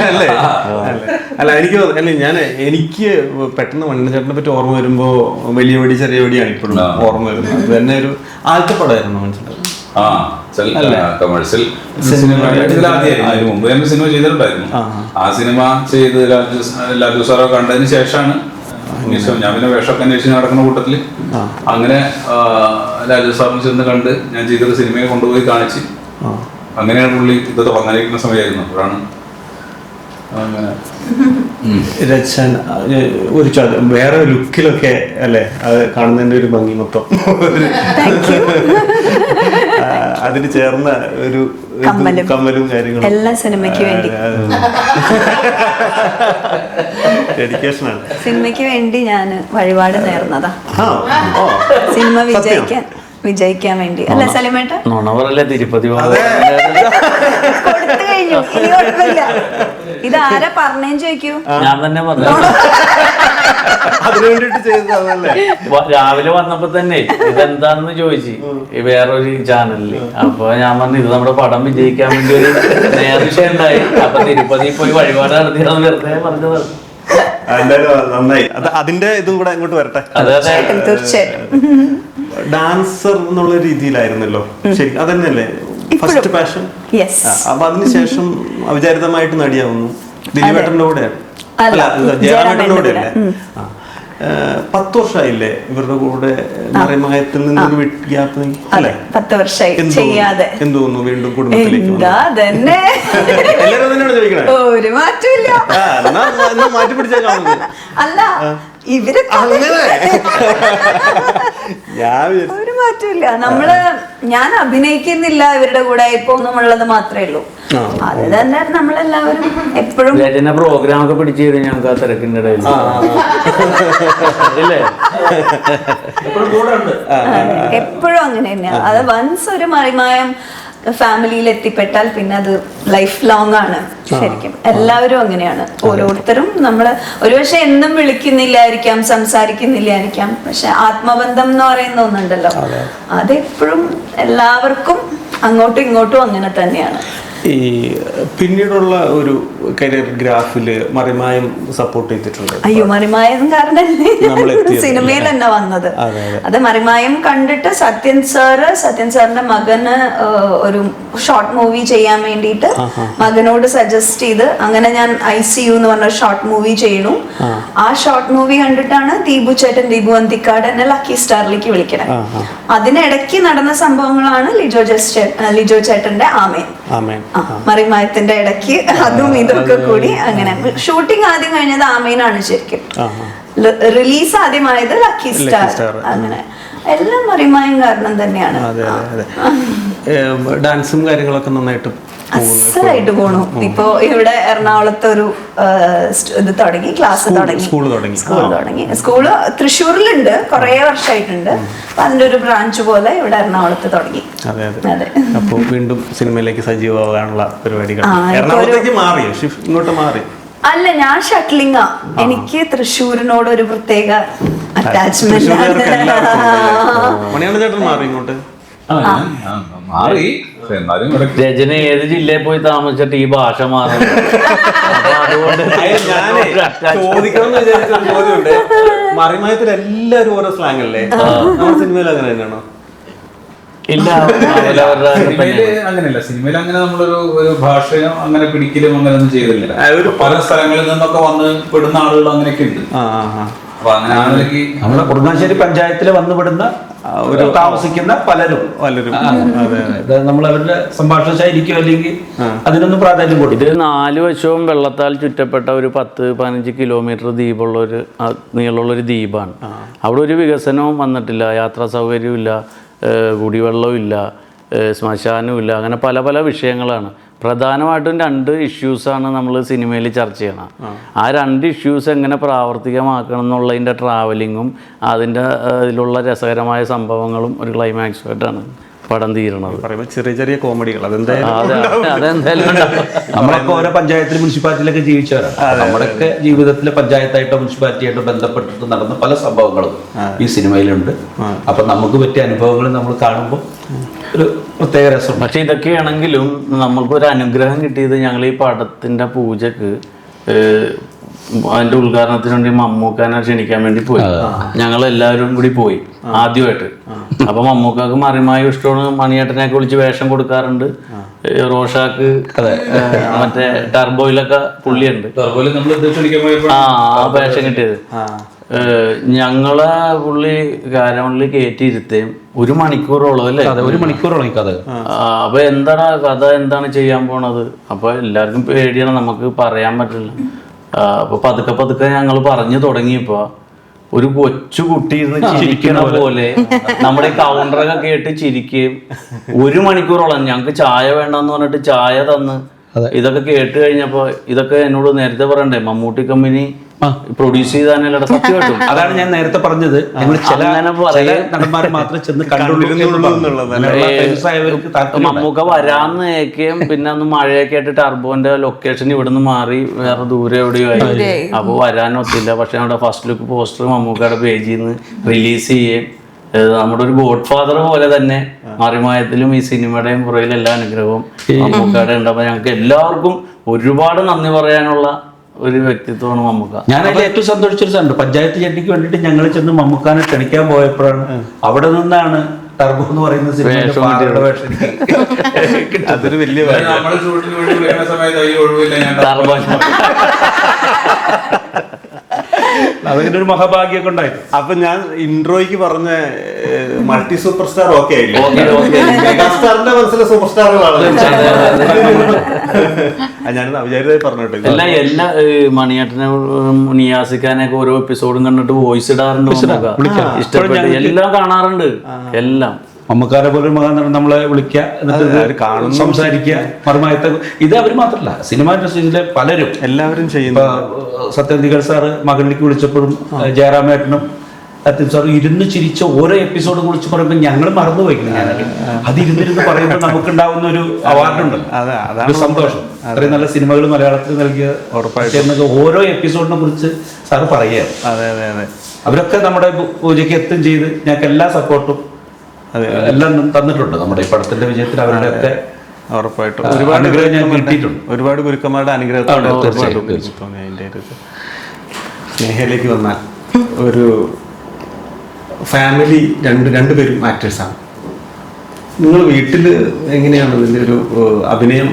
അല്ലേ? അല്ലേ? എനിക്ക് അല്ല ഞാൻ എനിക്ക് പെട്ടെന്ന് മണിച്ചേട്ടനെ പറ്റി ഓർമ്മ വരുമ്പോ വലിയ വടി ചെറിയ വടിയാണ് ഇപ്പോഴും ഓർമ്മ വരുന്നത്. അത് തന്നെ ഒരു ആദ്യത്തെ പടമായിരുന്നു കമേഴ്സ്യൽ സിനിമ ചെയ്തിട്ടുണ്ടായിരുന്നു. ആ. സിനിമ ചെയ്ത് ലാലു സാറോ കണ്ടതിന് ശേഷമാണ് ഞാൻ പിന്നെ വേഷമൊക്കെ അന്വേഷിച്ച് നടക്കുന്ന കൂട്ടത്തിൽ അങ്ങനെ രാജു സാറിന് ചെന്ന് കണ്ട് ഞാൻ ചെയ്തൊരു സിനിമയെ കൊണ്ടുപോയി കാണിച്ച് അങ്ങനെയാണ് പുള്ളി ഇത് തുടങ്ങാനിരിക്കുന്ന സമയമായിരുന്നു. അപ്പോഴാണ്. രചന ഒരു വേറെ ലുക്കിലൊക്കെ അല്ലേ? അത് കാണുന്നതിന്റെ ഒരു ഭംഗി മൊത്തം. അതിന് ചേർന്ന ഒരു കമ്മലും. കമ്മലും കാര്യങ്ങളും. എല്ലാ സിനിമയ്ക്ക് വേണ്ടി. ഡെഡിക്കേഷൻ ആണ്. സിനിമയ്ക്ക് വേണ്ടി ഞാൻ വഴിപാട് നേർന്നതാ. സിനിമ വിജയിക്കാൻ. വിജയിക്കാൻ വേണ്ടി. അല്ല സലിമേട്ട? നുണ പറയല്ലേ തിരുപ്പതി ഇതാരെ കൊടുത്തു കഴിഞ്ഞു. ഇനി കുഴപ്പമില്ല. ഇത് ആരാ പറഞ്ഞേന്ന് ചോദിക്കൂ? ഞാൻ തന്നെ പറഞ്ഞു അതിനു വേണ്ടിട്ട് ചെയ്തതല്ലേ വ- രാവിലെ വന്നപ്പോ തന്നെ ഇതെന്താണെന്ന് ചോദിച്ചു. വേറൊരു ചാനലിൽ. അപ്പൊ ഞാൻ പറഞ്ഞു ഇത് നമ്മുടെ പടം വിജയിക്കാൻ വേണ്ടി ഒരു നേർച്ച ഉണ്ടായി അപ്പൊ തിരുപ്പതി പോയി വഴിപാട് നടത്തി വെറുതെ പറഞ്ഞത് എന്തായാലും നന്നായി. അത് അതിന്റെ ഇതും കൂടെ അങ്ങോട്ട് വരട്ടെ. ഡാൻസർ എന്നുള്ള രീതിയിലായിരുന്നല്ലോ. ശരി അതന്നെയല്ലേ? ഫസ്റ്റ് പാഷൻ യെസ് അപ്പൊ അതിനുശേഷം അവിചാരിതമായിട്ട് നടിയാവുന്നു. ദിലീപേട്ടന്റെ കൂടെ അല്ല, ജയറാമേട്ടന്റെ കൂടെ. അല്ലേ പത്ത് വർഷമായില്ലേ ഇവരുടെ കൂടെ മറിമായത്തിൽ നിന്ന് ഗ്യാപ്പ് അല്ലേ? പത്ത് വർഷമായി ചെയ്യാതെ. തോന്നുന്നു? എന്ത് തോന്നുന്നു വീണ്ടും കുടുംബത്തിലേക്ക് എല്ലാരും തന്നെയാണ് ചോദിക്കണേ. ഒരു മാറ്റമില്ല മാറ്റി അല്ല ഇവർ ഞാൻ ഒരു മാറ്റമില്ല നമ്മൾ ഞാൻ അഭിനയിക്കുന്നില്ല ഇവരുടെ കൂടെ ഇപ്പൊ ഒന്നുമുള്ളത് മാത്രമേ ഉള്ളൂ. അത് തന്നെ നമ്മളെല്ലാവരും എപ്പോഴും രചന പ്രോഗ്രാം ഒക്കെ പിടിച്ചു തരും ഞങ്ങൾക്ക് ആ തിരക്കിന്റെ ഇടയിൽ. എപ്പോഴും കൂടെ എപ്പോഴും അങ്ങനെ തന്നെയാണ് അത് വൺസ് ഒരു മറിമായം ഫാമിലിയിൽ എത്തിപ്പെട്ടാൽ പിന്നെ അത് ലൈഫ് ലോങ് ആണ് ശരിക്കും. എല്ലാവരും അങ്ങനെയാണ്. ഓരോരുത്തരും നമ്മൾ ഒരുപക്ഷെ എന്നും വിളിക്കുന്നില്ലായിരിക്കാം സംസാരിക്കുന്നില്ലായിരിക്കാം പക്ഷെ ആത്മബന്ധം എന്ന് പറയുന്ന ഒന്നുണ്ടല്ലോ. അതെപ്പോഴും എല്ലാവർക്കും അങ്ങോട്ടും ഇങ്ങോട്ടും അങ്ങനെ തന്നെയാണ്. ഈ പിന്നീടുള്ള ഒരു കരിയർ ഗ്രാഫിൽ മറിമായം സപ്പോർട്ട് ചെയ്തിട്ടുണ്ട്. അയ്യോ മറിമായം കാരണല്ലേ? സിനിമയിൽ തന്നെ വന്നത്. അതെ, മറിമായം കണ്ടിട്ട് സത്യൻ സാറ് സത്യൻ സാറിന്റെ മകന് ഒരു ഷോർട്ട് മൂവി ചെയ്യാൻ വേണ്ടിയിട്ട് മകനോട് സജസ്റ്റ് ചെയ്ത് അങ്ങനെ ഞാൻ ഐ സി യു എന്ന് പറഞ്ഞ ഷോർട്ട് മൂവി ചെയ്യണു. ആ. ഷോർട്ട് മൂവി കണ്ടിട്ടാണ് ദീപു ചേട്ടൻ ദീപു അന്തിക്കാട് എന്നെ ലക്കി സ്റ്റാറിലേക്ക് വിളിക്കണേ അതിനിടയ്ക്ക് നടന്ന സംഭവങ്ങളാണ് ലിജോ ജസ് ലിജോ ചേട്ടന്റെ ആമേൻ. മറിമായത്തിന്റെ ഇടയ്ക്ക് അതും ഇതൊക്കെ കൂടി അങ്ങനെ. ഷൂട്ടിംഗ് ആദ്യം കഴിഞ്ഞത് ആമീനാണ് ശരിക്കും. റിലീസ് ആദ്യമായത് ലക്കി സ്റ്റാർ അങ്ങനെ. എല്ലാം മറിമായും കാരണം തന്നെയാണ്. ഡാൻസും കാര്യങ്ങളൊക്കെ നന്നായിട്ട് അസലായിട്ട് പോണു. ഇപ്പോ ഇവിടെ എറണാകുളത്ത് ഒരു ഇത് തുടങ്ങി ക്ലാസ് തുടങ്ങി. സ്കൂൾ തുടങ്ങി. സ്കൂൾ തുടങ്ങി. സ്കൂൾ തൃശ്ശൂരിലുണ്ട്. കുറേ വർഷമായിട്ടുണ്ട് അപ്പൊ അതിന്റെ ഒരു ബ്രാഞ്ച് പോലെ ഇവിടെ എറണാകുളത്ത് തുടങ്ങി. അതെ അതെ. അപ്പോൾ വീണ്ടും സിനിമയിലേക്ക് സജീവമാകാനുള്ള പരിപാടികൾ. എറണാകുളത്തേക്ക് മാറി ഇങ്ങോട്ട് മാറി. അല്ല ഞാൻ ഷട്ടിലിംഗാ എനിക്ക് തൃശ്ശൂരിനോട് ഒരു പ്രത്യേക അറ്റാച്ച്മെന്റ് ചേട്ടൻ മാറി ഇങ്ങോട്ട്. മാറി. എന്നാലും രചന ഏത് ജില്ലയിൽ പോയി താമസിച്ചിട്ട് ഈ ഭാഷ മാറും ചോദിക്കണം ചോദ്യമുണ്ട്. മറിമയത്തിൽ എല്ലാവരും ഓരോ സ്ലാങ് അല്ലേ നമ്മുടെ സിനിമയിൽ അങ്ങനെ തന്നെയാണോ? ഇല്ല അങ്ങനെയല്ല. സിനിമയിൽ അങ്ങനെ നമ്മളൊരു ഒരു ഭാഷയും അങ്ങനെ പിടിക്കലും അങ്ങനെ ഒന്നും ചെയ്തില്ല ഒരു പല സ്ഥലങ്ങളിൽ നിന്നൊക്കെ വന്ന് പെടുന്ന ആളുകൾ അങ്ങനെയൊക്കെ ഉണ്ട്. അപ്പൊ അങ്ങനെ ആണെങ്കിൽ നമ്മുടെ കുറുങ്ങാശ്ശേരി പഞ്ചായത്തിൽ വന്നുപെടുന്ന ഒരു താമസിക്കുന്ന പലരും. പലരും. അതെ നമ്മൾ അവരുടെ സംഭാഷണ ശൈലിക്കോ അല്ലെങ്കിൽ അതിനൊന്നും പ്രാധാന്യം കൊടുക്കും ഇത് നാല് വശവും വെള്ളത്താൽ ചുറ്റപ്പെട്ട ഒരു പത്ത് പതിനഞ്ച് കിലോമീറ്റർ ദ്വീപുള്ള ഒരു നീളമുള്ള ഒരു ദ്വീപാണ് അവിടെ ഒരു വികസനവും വന്നിട്ടില്ല. യാത്രാ സൗകര്യവും ഇല്ല കുടിവെള്ളവും ഇല്ല ശ്മശാനവും ഇല്ല അങ്ങനെ പല പല വിഷയങ്ങളാണ്. പ്രധാനമായിട്ടും രണ്ട് ഇഷ്യൂസാണ് നമ്മൾ സിനിമയിൽ ചർച്ച ചെയ്യണം. ആ. രണ്ട് ഇഷ്യൂസ് എങ്ങനെ പ്രാവർത്തികമാക്കണം എന്നുള്ളതിന്റെ ട്രാവലിങ്ങും അതിന്റെ ഇതിലുള്ള രസകരമായ സംഭവങ്ങളും ഒരു ക്ലൈമാക്സുമായിട്ടാണ് പടം തീരണത് ചെറിയ ചെറിയ കോമഡികൾ. നമ്മളൊക്കെ ഓരോ പഞ്ചായത്തിൽ മുനിസിപ്പാലിറ്റിയിലൊക്കെ ജീവിച്ചവരാണ്. നമ്മുടെയൊക്കെ ജീവിതത്തിലെ പഞ്ചായത്തായിട്ടോ മുനിസിപ്പാലിറ്റിയായിട്ടോ ബന്ധപ്പെട്ടിട്ട് നടന്ന പല സംഭവങ്ങളും ഈ സിനിമയിലുണ്ട്. അപ്പൊ നമുക്ക് പറ്റിയ അനുഭവങ്ങൾ നമ്മൾ കാണുമ്പോൾ ഒരു പ്രത്യേക രസം. പക്ഷെ ഇതൊക്കെയാണെങ്കിലും നമ്മൾക്കൊരു അനുഗ്രഹം കിട്ടിയത് ഞങ്ങൾ ഈ പടത്തിന്റെ പൂജക്ക് അതിന്റെ ഉദ്ഘാടനത്തിന് വേണ്ടി മമ്മൂക്കാനെ ക്ഷണിക്കാൻ വേണ്ടി പോയി. ഞങ്ങൾ എല്ലാവരും കൂടി പോയി ആദ്യമായിട്ട്. അപ്പൊ മമ്മൂക്കാക്ക് മറിമായ ഇഷ്ടമാണ് മണിയേട്ടനെയൊക്കെ വിളിച്ച് വേഷം കൊടുക്കാറുണ്ട്. റോഷാക്ക് മറ്റേ ടർബോയിലൊക്കെ പുള്ളിയുണ്ട്. ആ വേഷം കിട്ടിയത്. ഞങ്ങളെ പുള്ളി കാരവള്ളിൽ കയറ്റിയിരുത്തേം ഒരു മണിക്കൂറോളം അല്ലേ? ഒരു മണിക്കൂറോളം കഥ. അപ്പൊ എന്താണ് കഥ? എന്താണ് ചെയ്യാൻ പോണത്? അപ്പൊ എല്ലാവർക്കും പേടിയാണ് നമുക്ക് പറയാൻ പറ്റില്ല. അപ്പൊ പതുക്കെ പതുക്കെ ഞങ്ങൾ പറഞ്ഞു തുടങ്ങിയപ്പോ ഒരു കൊച്ചു കുട്ടി ഇരുന്ന് ചിരിക്കണ പോലെ. നമ്മുടെ കൗണ്ടറൊക്കെ കേട്ട് ചിരിക്കുകയും ഒരു മണിക്കൂറോളം ഞങ്ങൾക്ക് ചായ വേണ്ടെന്ന് പറഞ്ഞിട്ട് ചായ തന്ന് ഇതൊക്കെ കേട്ട് കഴിഞ്ഞപ്പോ ഇതൊക്കെ എന്നോട് നേരത്തെ പറയണ്ടേ മമ്മൂട്ടി കമ്പനി പ്രൊഡ്യൂസ് ചെയ്താനല്ലേ സത്യമായിട്ടും അതാണ് ഞാൻ നേരത്തെ പറഞ്ഞത്. ഞങ്ങൾ ചില ചില. നടന്മാർ മാത്രം ചെന്ന് കണ്ടുകൊണ്ടിരുന്നുള്ളൂ മമ്മൂക്ക വരാന്ന് ഏക്കുകയും പിന്നെ അന്ന് മഴയൊക്കെ ആയിട്ട് ടർബോന്റെ ലൊക്കേഷൻ ഇവിടുന്ന് മാറി വേറെ ദൂരെ എവിടെയോ ആയി. അപ്പൊ വരാനൊത്തില്ല. പക്ഷെ നമ്മുടെ ഫസ്റ്റ് ലുക്ക് പോസ്റ്റർ മമ്മൂക്കയുടെ പേജിൽ നിന്ന് റിലീസ് ചെയ്യുകയും നമ്മുടെ ഒരു ഗോഡ് ഫാദർ പോലെ തന്നെ മറിമായത്തിലും ഈ സിനിമയുടെയും പുറകിൽ എല്ലാ അനുഗ്രഹവും മമ്മൂക്കയുടെ ഉണ്ടപ്പോ ഞങ്ങൾക്ക് എല്ലാവർക്കും ഒരുപാട് നന്ദി പറയാനുള്ള ഒരു വ്യക്തിത്വമാണ് മമ്മൂക്ക. ഞാൻ അതിൽ ഏറ്റവും സന്തോഷിച്ചൊരു സാറുണ്ട് പഞ്ചായത്ത് ചെട്ടിക്ക് വേണ്ടിട്ട് ഞങ്ങൾ ചെന്ന് മമ്മൂക്കാനെ ക്ഷണിക്കാൻ പോയപ്പോഴാണ് അവിടെ നിന്നാണ് ടർബോ എന്ന് പറയുന്ന സിനിമയുടെ അതൊരു വലിയ നമ്മുടെ ഷൂട്ടിന് വേണ്ടി വിളിക്കുന്ന സമയത്ത് ഈ ഒഴിവില്ല ഞാൻ ടർബോ അതിന്റെ ഒരു മഹാഭാഗ്യമൊക്കെ ഉണ്ടായിരുന്നു അപ്പൊ ഞാൻ ഇൻട്രോയ്ക്ക് പറഞ്ഞ മൾട്ടി സൂപ്പർ സ്റ്റാർ ഓക്കെ സ്റ്റാറിന്റെ മനസ്സിലെ സൂപ്പർ സ്റ്റാറുകളാണ് ഞാൻ അവിചാരിതായി പറഞ്ഞോട്ടെ എല്ലാ എല്ലാ മണിയേട്ടനെ നിയാസിക്കാനൊക്കെ ഓരോ എപ്പിസോഡും കണ്ടിട്ട് വോയിസ് ഇടാറുണ്ട്. ഇഷ്ടപ്പെട്ട് എല്ലാം കാണാറുണ്ട്. എല്ലാം. മമ്മക്കാരെ പോലെ ഒരു നമ്മളെ വിളിക്കുക എന്നിട്ട്. സംസാരിക്കുക മറുമായത്തെ ഇത് അവർ മാത്രമല്ല സിനിമ ഇൻഡസ്ട്രിയിലെ പലരും. എല്ലാവരും ചെയ്യുന്നു സത്യന്തികൾ സാറ് മകളിലേക്ക് വിളിച്ചപ്പോഴും ജയറാമേട്ടനും സത്യം സാർ ഇരുന്ന് ചിരിച്ച ഓരോ എപ്പിസോഡും കുറിച്ച് പറയുമ്പോൾ ഞങ്ങൾ മറന്നു പോയിക്കുന്നു ഞാൻ അത് ഇരുന്നിരുന്ന് പറയുമ്പോൾ നമുക്കുണ്ടാവുന്ന ഒരു അവാർഡുണ്ട് സന്തോഷം. അത്രയും നല്ല സിനിമകൾ മലയാളത്തിൽ നൽകിയ ഉറപ്പായിട്ട്. ഓരോ എപ്പിസോഡിനെ കുറിച്ച് സാറ് പറയുക അവരൊക്കെ നമ്മുടെ പൂജയ്ക്ക് എത്തും ചെയ്ത് ഞങ്ങൾക്ക് എല്ലാ സപ്പോർട്ടും. എല്ലാം തന്നിട്ടുണ്ട്. നമ്മുടെ ഈ പടത്തിന്റെ വിജയത്തിൽ അവരുടെ ഒക്കെ ഉറപ്പായിട്ടും ഒരുപാട് അനുഗ്രഹം ഞാൻ കിട്ടിയിട്ടുണ്ട്. ഒരുപാട് ഗുരുക്കന്മാരുടെ അനുഗ്രഹത്തോടെ ആണ്, തീർച്ചയായും, ഒരു സ്നേഹയിലേക്ക് വന്നാൽ ഒരു ഫാമിലി രണ്ട് രണ്ടുപേരും ആക്ടേഴ്സാണ്. നിങ്ങൾ വീട്ടിൽ എങ്ങനെയാണ് ഇതിന്റെ ഒരു അഭിനയം?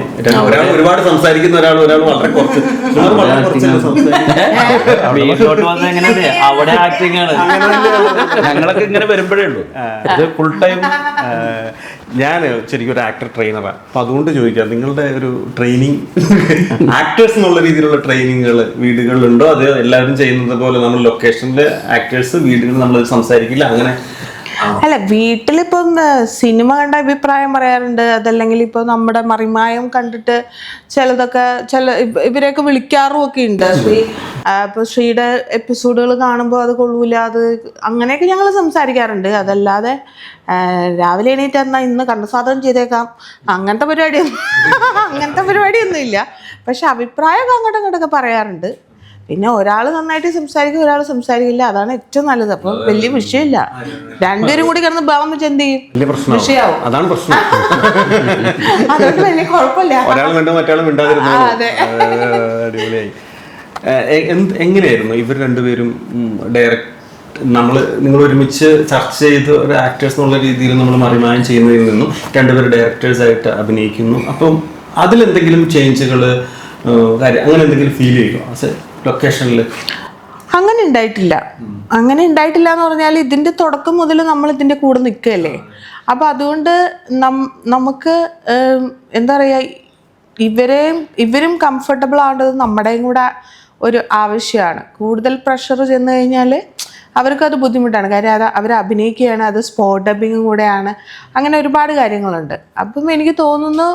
ഒരാൾ ഒരുപാട് സംസാരിക്കുന്ന ഒരാൾ ഒരാൾ വളരെ കുറച്ച്. അവിടെ ആക്ടിങ് ആണ്. ഞങ്ങളൊക്കെ ഇങ്ങനെ വരുമ്പോഴേ ഉള്ളൂ. ഇത് ഫുൾ ടൈം ഞാൻ ശരിക്കും ഒരു ആക്ടർ ട്രെയിനറാണ് അപ്പൊ അതുകൊണ്ട് ചോദിക്കാം നിങ്ങളുടെ ഒരു ട്രെയിനിങ് ആക്ടേഴ്സ് എന്നുള്ള രീതിയിലുള്ള ട്രെയിനിങ്ങുകൾ വീടുകളിലുണ്ടോ? അത് എല്ലാവരും ചെയ്യുന്നത് പോലെ നമ്മൾ ലൊക്കേഷനിലെ ആക്ടേഴ്സ് വീടുകളിൽ നമ്മൾ സംസാരിക്കില്ല? അങ്ങനെ അല്ല വീട്ടിലിപ്പം സിനിമ കണ്ട അഭിപ്രായം പറയാറുണ്ട്. അതല്ലെങ്കിൽ ഇപ്പൊ നമ്മുടെ മറിമായം കണ്ടിട്ട് ചിലതൊക്കെ ചില ഇവ- ഇവരെയൊക്കെ വിളിക്കാറും ഒക്കെ ഉണ്ട് ഇപ്പൊ ശ്രീയുടെ എപ്പിസോഡുകൾ കാണുമ്പോൾ അത് കൊള്ളൂല അത് അങ്ങനെയൊക്കെ ഞങ്ങൾ സംസാരിക്കാറുണ്ട്. അതല്ലാതെ രാവിലെ എണീറ്റ് എന്നാൽ ഇന്ന് കണ്ടസാധനം ചെയ്തേക്കാം. അങ്ങനത്തെ പരിപാടിയൊന്നും അങ്ങനത്തെ പരിപാടിയൊന്നും ഇല്ല പക്ഷെ അഭിപ്രായമൊക്കെ അങ്ങോട്ടും ഇങ്ങോട്ടൊക്കെ പറയാറുണ്ട്. പിന്നെ ഒരാൾ നന്നായിട്ട് സംസാരിക്കും ഒരാൾ സംസാരിക്കില്ല. അതാണ് ഏറ്റവും നല്ലത്. അപ്പൊ വലിയ വിഷയമില്ല. രണ്ടുപേരും കൂടി കിടന്ന് ഭാവം വെച്ച് എന്ത് ചെയ്യും? വിഷയാവും. അതാണ് പ്രശ്നം. അതുകൊണ്ട് വലിയ കുഴപ്പമില്ല. ഒരാൾ കണ്ടു മിണ്ടാതിരുന്നു അതെ. അടിപൊളിയായി. എങ്ങനെയായിരുന്നു ഇവർ രണ്ടുപേരും ഡയറക്ട് നമ്മൾ നിങ്ങൾ ഒരുമിച്ച് ചർച്ച ചെയ്ത് ഒരു ആക്ടേഴ്സ് എന്നുള്ള രീതിയിൽ നമ്മൾ മറിമായം ചെയ്യുന്നതിൽ നിന്നും രണ്ടുപേരും ഡയറക്ടേഴ്സ് ആയിട്ട് അഭിനയിക്കുന്നു. അപ്പം അതിലെന്തെങ്കിലും ചേഞ്ചുകൾ അങ്ങനെ എന്തെങ്കിലും ഫീൽ ചെയ്യുമോ ലൊക്കേഷനിൽ അങ്ങനെ ഉണ്ടായിട്ടില്ല. അങ്ങനെ ഉണ്ടായിട്ടില്ല എന്ന് പറഞ്ഞാൽ ഇതിന്റെ തുടക്കം മുതൽ നമ്മൾ ഇതിന്റെ കൂടെ നിൽക്കുകയല്ലേ? അപ്പൊ അതുകൊണ്ട് നമുക്ക് എന്താ പറയാ ഇവരെയും ഇവരും കംഫർട്ടബിൾ ആവേണ്ടത് നമ്മുടെയും കൂടെ ഒരു ആവശ്യമാണ്. കൂടുതൽ പ്രഷർ ചെന്ന് കഴിഞ്ഞാൽ അത് ബുദ്ധിമുട്ടാണ്. കാര്യം അത് അവർ അഭിനയിക്കുകയാണ് അത് സ്പോട്ട് ഡബിങ്ങും കൂടെയാണ്. അങ്ങനെ ഒരുപാട് കാര്യങ്ങളുണ്ട്. അപ്പം എനിക്ക് തോന്നുന്നു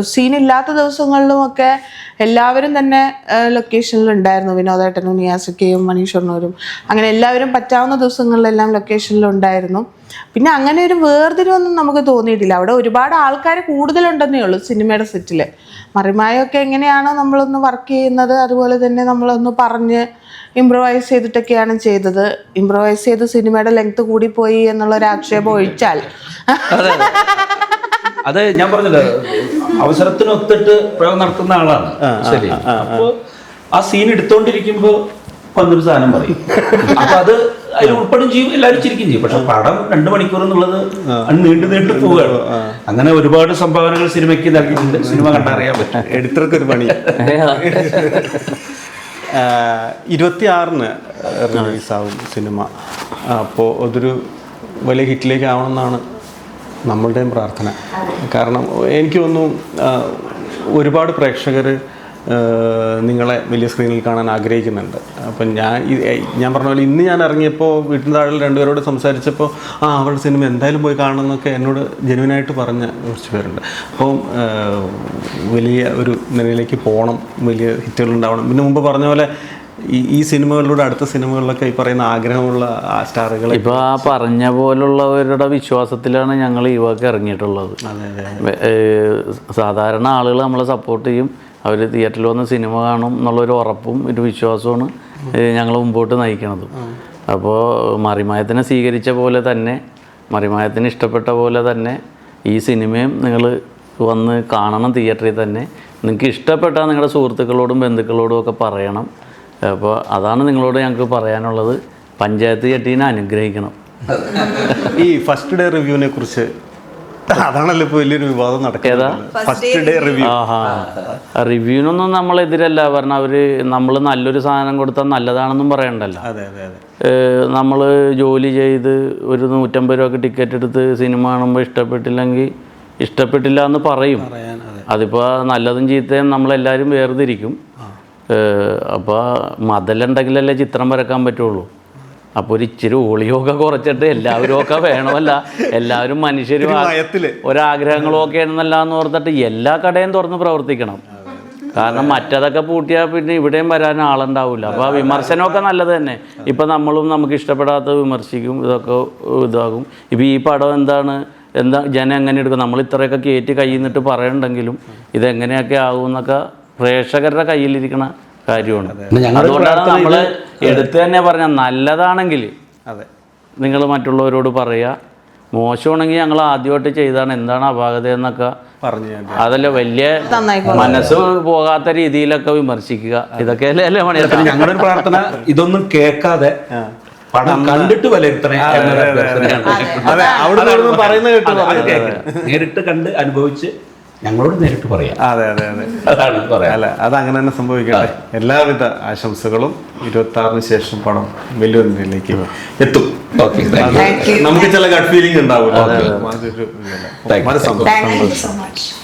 സീൻ ഇല്ലാത്ത ദിവസങ്ങളിലുമൊക്കെ എല്ലാവരും തന്നെ ലൊക്കേഷനിൽ ഉണ്ടായിരുന്നു വിനോദേട്ടനും നിയാസിക്കയും മനീഷണ്ണൂരും അങ്ങനെ എല്ലാവരും പറ്റാവുന്ന ദിവസങ്ങളിലെല്ലാം ലൊക്കേഷനിൽ ഉണ്ടായിരുന്നു പിന്നെ അങ്ങനെ ഒരു വേർതിരിവൊന്നും നമുക്ക് തോന്നിയിട്ടില്ല. അവിടെ ഒരുപാട് ആൾക്കാർ കൂടുതലുണ്ടെന്നേ ഉള്ളൂ സിനിമയുടെ സെറ്റിൽ മറിമായൊക്കെ എങ്ങനെയാണോ നമ്മളൊന്ന് വർക്ക് ചെയ്യുന്നത് അതുപോലെ തന്നെ നമ്മളൊന്ന് പറഞ്ഞ് ഇമ്പ്രവൈസ് ചെയ്തിട്ടൊക്കെയാണ് ചെയ്തത്. ഇമ്പ്രവൈസ് ചെയ്ത് സിനിമയുടെ ലെങ്ത് കൂടിപ്പോയി എന്നുള്ള ഒരു ആക്ഷേപം ഒഴിച്ചാൽ. അത് ഞാൻ പറഞ്ഞല്ലോ അവസരത്തിനൊത്തിട്ട് പ്രയോഗം നടത്തുന്ന ആളാണ്. ശരി. അപ്പോ ആ സീൻ എടുത്തോണ്ടിരിക്കുമ്പോ വന്നൊരു സാധനം പറയും. അപ്പൊ അത് അതിൽ ഉൾപ്പെടും ചെയ്യും എല്ലാവരും ചിരിക്കും ചെയ്യും. പക്ഷെ പടം രണ്ടു മണിക്കൂർ എന്നുള്ളത് നീണ്ടു നീണ്ടു പോവുകയാണ്. അങ്ങനെ ഒരുപാട് സംഭാവനകൾ സിനിമയ്ക്ക് നൽകിയിട്ടുണ്ട്. സിനിമ കണ്ടറിയാൻ പറ്റും. എഡിറ്റർക്ക് ഒരു പണി. ഇരുപത്തിയാറിന് റിലീസാവും സിനിമ. അപ്പോൾ അതൊരു വലിയ ഹിറ്റിലേക്ക് ആവണമെന്നാണ് നമ്മളുടെയും പ്രാർത്ഥന. കാരണം എനിക്ക് തോന്നുന്നു ഒരുപാട് പ്രേക്ഷകർ നിങ്ങളെ വലിയ സ്ക്രീനിൽ കാണാൻ ആഗ്രഹിക്കുന്നുണ്ട്. അപ്പം ഞാൻ ഞാൻ പറഞ്ഞ പോലെ ഇന്ന് ഞാൻ ഇറങ്ങിയപ്പോൾ വീട്ടിൽ താഴെ രണ്ടുപേരോട് സംസാരിച്ചപ്പോൾ ആ അവളുടെ സിനിമ എന്തായാലും പോയി കാണണം എന്നൊക്കെ എന്നോട് ജെനുവിനായിട്ട് പറഞ്ഞ കുറച്ച് പേരുണ്ട്. അപ്പോൾ വലിയ ഒരു നിലയിലേക്ക് പോകണം വലിയ ഹിറ്റുകൾ ഉണ്ടാവണം. പിന്നെ മുമ്പ് പറഞ്ഞ പോലെ ഈ ഈ സിനിമകളിലൂടെ അടുത്ത സിനിമകളിലൊക്കെ ഈ പറയുന്ന ആഗ്രഹമുള്ള സ്റ്റാറുകൾ ഇപ്പൊ ആ പറഞ്ഞ പോലുള്ളവരുടെ വിശ്വാസത്തിലാണ് ഞങ്ങൾ ഈ വക ഇറങ്ങിയിട്ടുള്ളത്. സാധാരണ ആളുകൾ നമ്മളെ സപ്പോർട്ട് ചെയ്യും. അവർ തിയേറ്ററിൽ വന്ന് സിനിമ കാണും എന്നുള്ളൊരു ഉറപ്പും ഒരു വിശ്വാസമാണ് ഞങ്ങൾ മുമ്പോട്ട് നയിക്കണത്. അപ്പോൾ മറിമായത്തിനെ സ്വീകരിച്ച പോലെ തന്നെ മറിമായത്തിന് ഇഷ്ടപ്പെട്ട പോലെ തന്നെ ഈ സിനിമയും നിങ്ങൾ വന്ന് കാണണം തിയേറ്ററിൽ തന്നെ. നിങ്ങൾക്ക് ഇഷ്ടപ്പെട്ടാൽ നിങ്ങളുടെ സുഹൃത്തുക്കളോടും ബന്ധുക്കളോടും ഒക്കെ പറയണം. അപ്പോൾ അതാണ് നിങ്ങളോട് ഞങ്ങൾക്ക് പറയാനുള്ളത്. പഞ്ചായത്ത് ചെട്ടീനെ അനുഗ്രഹിക്കണം. ഈ ഫസ്റ്റ് ഡേ റിവ്യൂവിനെ കുറിച്ച് അതാണല്ലോ ഇപ്പോൾ വലിയൊരു വിവാദം? നടക്കുന്നത്. ഫസ്റ്റ് ഡേ റിവ്യൂ ആഹാ. റിവ്യൂവിനൊന്നും നമ്മളെതിരല്ല. കാരണം അവർ നമ്മൾ നല്ലൊരു സാധനം കൊടുത്താൽ നല്ലതാണെന്നും പറയണ്ടല്ലോ. അതെ അതെ അതെ. നമ്മൾ ജോലി ചെയ്ത് ഒരു നൂറ്റമ്പത് രൂപക്ക് ടിക്കറ്റ് എടുത്ത് സിനിമ കാണുമ്പോൾ ഇഷ്ടപ്പെട്ടില്ലെങ്കിൽ ഇഷ്ടപ്പെട്ടില്ല എന്ന് പറയും അതിപ്പോൾ നല്ലതും ചീത്തയും നമ്മളെല്ലാവരും വേർതിരിക്കും. അപ്പോൾ മതലുണ്ടെങ്കിലല്ലേ ചിത്രം വരക്കാൻ പറ്റുള്ളൂ. അപ്പോൾ ഒരു ഇച്ചിരി ഒളിയൊക്കെ കുറച്ചിട്ട് എല്ലാവരും ഒക്കെ വേണമല്ല. എല്ലാവരും മനുഷ്യരും. ഒരാഗ്രഹങ്ങളും ഒക്കെ എന്നല്ല എന്ന് ഓർത്തിട്ട് എല്ലാ കടയും തുറന്ന് പ്രവർത്തിക്കണം. കാരണം മറ്റതൊക്കെ പൂട്ടിയാൽ പിന്നെ ഇവിടെയും വരാൻ ആളുണ്ടാവില്ല അപ്പോൾ ആ വിമർശനമൊക്കെ നല്ലത് തന്നെ. ഇപ്പം നമ്മളും നമുക്ക് ഇഷ്ടപ്പെടാത്ത വിമർശിക്കും ഇതൊക്കെ ഇതാകും. ഇപ്പം ഈ പടം എന്താണ്? എന്താ ജനം എങ്ങനെ എടുക്കും? നമ്മൾ ഇത്രയൊക്കെ കയറ്റി കയ്യിൽ നിന്നിട്ട് പറയണ്ടെങ്കിലും ഇതെങ്ങനെയൊക്കെ ആകും എന്നൊക്കെ പ്രേക്ഷകരുടെ കയ്യിലിരിക്കുന്ന കാര്യമാണ്. അതുകൊണ്ടാണ് നമ്മൾ എടുത്ത് തന്നെ പറഞ്ഞ നല്ലതാണെങ്കിൽ അതെ. നിങ്ങൾ മറ്റുള്ളവരോട് പറയുക മോശമാണെങ്കിൽ ഞങ്ങൾ ആദ്യമായിട്ട് ചെയ്താണ് എന്താണ് അപാകത എന്നൊക്കെ പറഞ്ഞു അതല്ല വലിയ മനസ്സ് പോകാത്ത രീതിയിലൊക്കെ വിമർശിക്കുക. ഇതൊക്കെ അല്ലേ പണി ഞങ്ങളുടെ ഒരു പ്രാർത്ഥന ഇതൊന്നും കേൾക്കാതെ പടം കണ്ടിട്ട് വിലയിരുത്തണേ പറയുന്നത് കേട്ട്. നേരിട്ട് കണ്ട് അനുഭവിച്ച് ഞങ്ങളോട് നേരിട്ട് പറയാം. അതെ അതെ അതെ. അതാണ് പറയാം അല്ല അത് അങ്ങനെ തന്നെ സംഭവിക്കട്ടെ. എല്ലാവിധ ആശംസകളും ഇരുപത്തി ആറിന് ശേഷം പണം വലിയൊരു നിലയിലേക്ക് എത്തും നമുക്ക് ചില ഗഡ് ഫീലിംഗ് ഉണ്ടാവില്ല അതൊരു